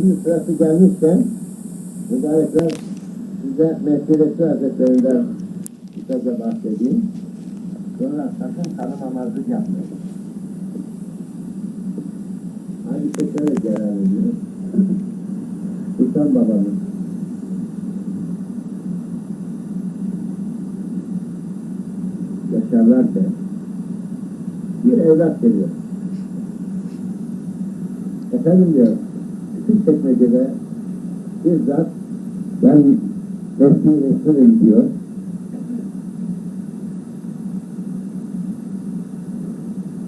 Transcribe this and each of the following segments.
Şimdi sırası gelmişken mübarekler size Mehdi Hazretlerinden kısaca bahsedeyim. Sonra sakın tanımamazlık yapmayın. Hadise şöyle cereyan ediyor. Sultan babamız yaşarlarken bir evlat geliyor. Efendim diyor, küçük çekmecede bir zat ben Mesih Resulüm diyor.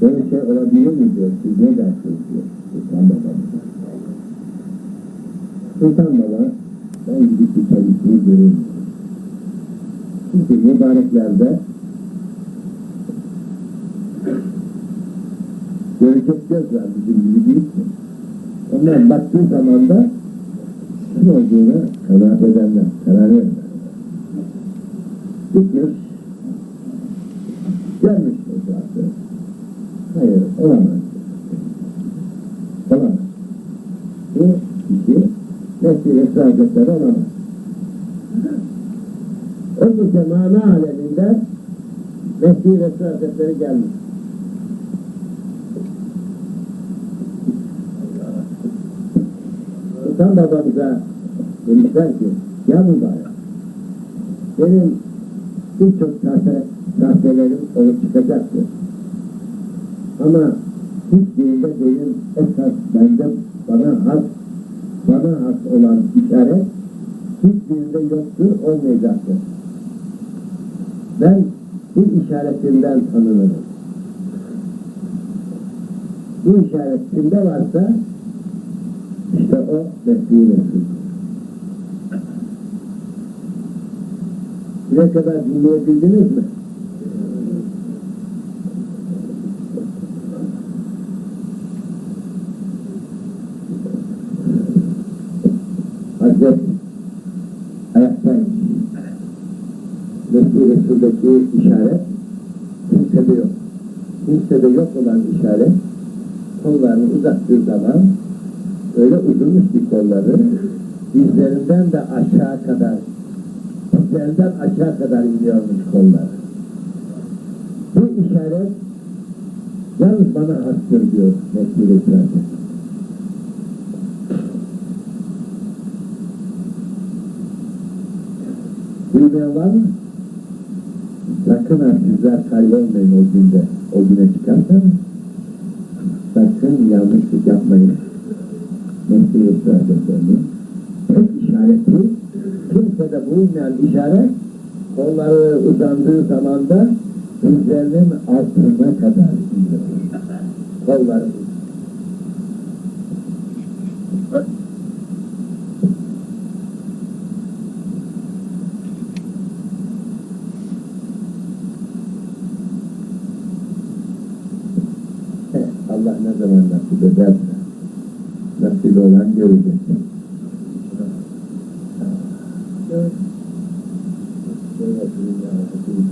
Böyle şey olabilir mi diyor, siz ne dersiniz diyor Sultan babamıza. Sultan baba, ben gidip bir kendisini göreyim. Çünkü mübareklerde görecek göz var bizim gibi. Onlar baktığı zaman da kim olduğunu kanaat ederler, karar verirler. Gitmiş, gelmiş zatı. Hayır, olamaz. Olamaz. Bu kişi Esra Hazretleri olamaz. Öyleyse mana aleminde Esra Hazretleri gelmiş. Sultan babamıza demişler ki, ya mübarek, benim birçok sahte, sahtelerim olup çıkacaktı. Ama hiçbirinde benim esas bende bana has, bana has olan işaret hiçbirinde yoktu, olmayacaktı. Ben bu işaretinden tanınırım. Bu işaret kimde varsa işte o Mesih Resul. Buraya kadar dinleyebildiniz mi? Hazret ayaktaymış. Mesih Resul'deki işaret kimsede yok. Kimsede yok olan işaret kollarını uzattığı zaman öyle uzunmuş ki kolları dizlerinden de aşağı kadar dizlerinden aşağı kadar iniyormuş kolları. Bu işaret yalnız bana hastır diyor Mesih Resul'de. Duymayan var? Sakın ha sizler kaybolmayın o günde. O güne çıkarsanız sakın yanlışlık yapmayın. Mesih Resul Hazretleri'nin tek işareti kimsede bulunmayan işaret kolları uzandığı zaman da dizlerinin altına kadar iniyor. Kolları Allah ne zaman nasip ederse nasip olan görecek. Evet. Şöyle yapayım ya, nasıl bir görüyor.